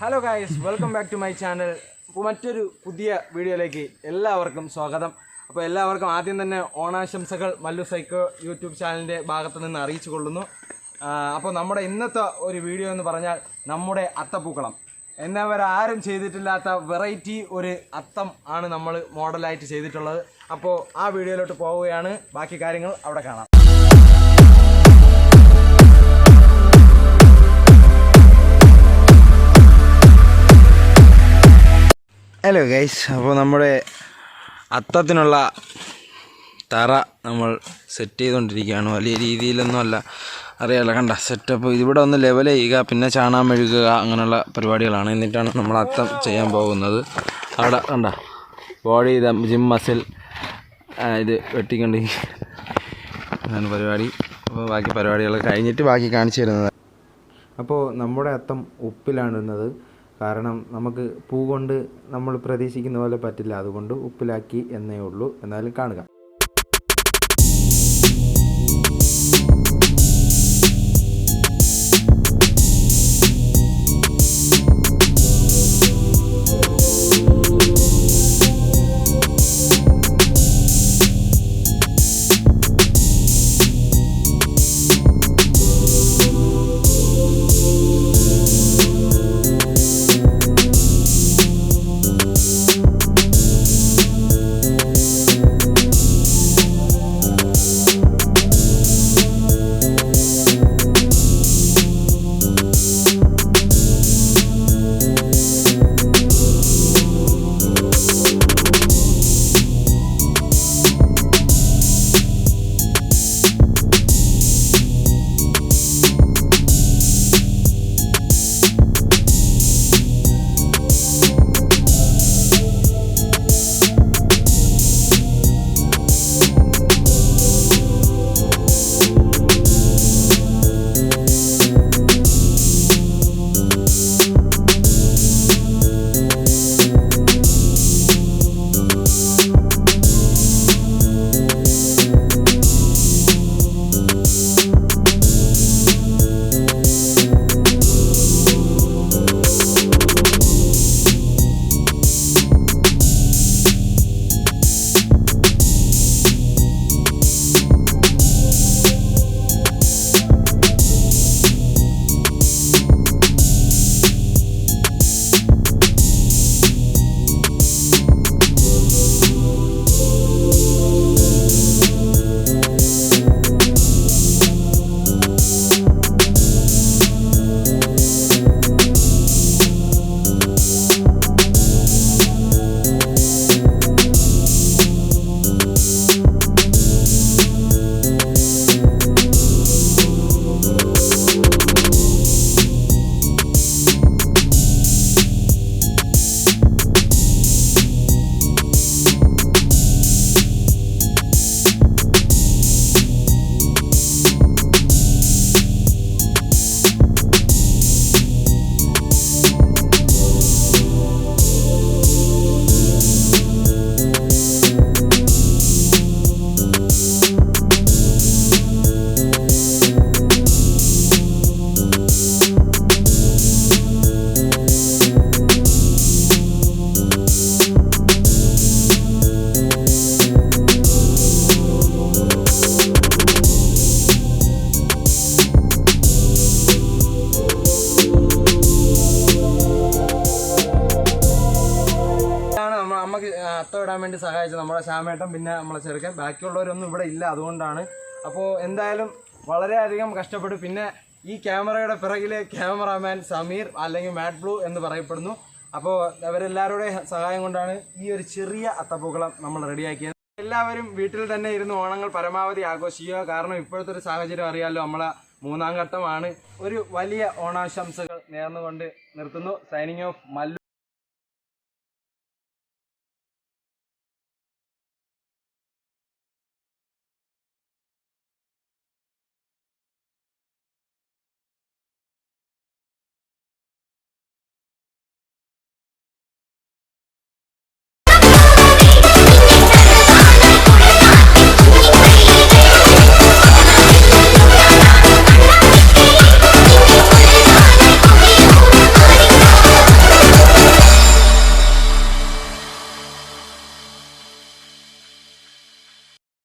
Hello guys welcome back to my channel മറ്റൊരു പുതിയ വീഡിയോയിലേക്ക് എല്ലാവർക്കും സ്വാഗതം. അപ്പോൾ എല്ലാവർക്കും ആദ്യം തന്നെ ഓണാശംസകൾ മല്ലു സൈക്കോ യൂട്യൂബ് ചാനലിന്റെ ഭാഗത്ത് നിന്ന് അറിയിച്ചു കൊള്ളുന്നു. അപ്പോൾ നമ്മുടെ ഇന്നത്തെ ഒരു വീഡിയോ എന്ന് പറഞ്ഞാൽ നമ്മുടെ അത്തപ്പൂക്കളം. എന്നവരാരും ചെയ്തിട്ടില്ലാത്ത വെറൈറ്റി ഒരു അത്തം ആണ് നമ്മൾ മോഡലായിട്ട് ചെയ്തിട്ടുള്ളത്. അപ്പോൾ ആ വീഡിയോയിലോട്ട് പോവുകയാണ്. ബാക്കി കാര്യങ്ങൾ അവിടെ കാണാം. ഹലോ ഗൈസ് അപ്പോൾ നമ്മുടെ അത്തത്തിനുള്ള തറ നമ്മൾ സെറ്റ് ചെയ്തുകൊണ്ടിരിക്കുകയാണ്. വലിയ രീതിയിലൊന്നും അല്ല. അറിയാമല്ലോ കണ്ട സെറ്റപ്പ് ഇവിടെ ഒന്ന് ലെവൽ ചെയ്യുക പിന്നെ ചാണാൻ മെഴുകുക അങ്ങനെയുള്ള പരിപാടികളാണ് എന്നിട്ടാണ് നമ്മൾ അത്തം ചെയ്യാൻ പോകുന്നത്. അവിടെ കണ്ട ബോഡി ജിം മസിൽ ഇത് വെട്ടിക്കൊണ്ട് അതാണ് പരിപാടി. അപ്പോൾ ബാക്കി പരിപാടികൾ കഴിഞ്ഞിട്ട് ബാക്കി കാണിച്ചു തരുന്നത്. അപ്പോൾ നമ്മുടെ അത്തം ഉപ്പിലാണ് ഇടുന്നത് കാരണം നമുക്ക് പൂ കൊണ്ട് നമ്മൾ പ്രതീക്ഷിക്കുന്ന പോലെ പറ്റില്ല. അതുകൊണ്ട് ഉപ്പിലാക്കി എന്നേ ഉള്ളൂ. എന്നാലും കാണുക. അത്തം ഇടാൻ വേണ്ടി സഹായിച്ചത് നമ്മുടെ ശ്യാമേട്ടൻ പിന്നെ നമ്മളെ ചെറുക്കൻ. ബാക്കിയുള്ളവരൊന്നും ഇവിടെ ഇല്ല അതുകൊണ്ടാണ്. അപ്പോൾ എന്തായാലും വളരെയധികം കഷ്ടപ്പെട്ടു. പിന്നെ ഈ ക്യാമറയുടെ പിറകിലെ ക്യാമറാമാൻ സമീർ അല്ലെങ്കിൽ മാറ്റ് ബ്ലൂ എന്ന് പറയപ്പെടുന്നു. അപ്പോൾ അവരെല്ലാവരുടെയും സഹായം കൊണ്ടാണ് ഈ ഒരു ചെറിയ അത്തപ്പൂക്കളം നമ്മൾ റെഡിയാക്കിയത്. എല്ലാവരും വീട്ടിൽ തന്നെ ഇരുന്ന് ഓണങ്ങൾ പരമാവധി ആഘോഷിക്കുക. കാരണം ഇപ്പോഴത്തെ ഒരു സാഹചര്യം അറിയാമല്ലോ നമ്മളെ മൂന്നാം ഘട്ടമാണ്. ഒരു വലിയ ഓണാശംസകൾ നേർന്നുകൊണ്ട് നിർത്തുന്നു. Signing off Mallu.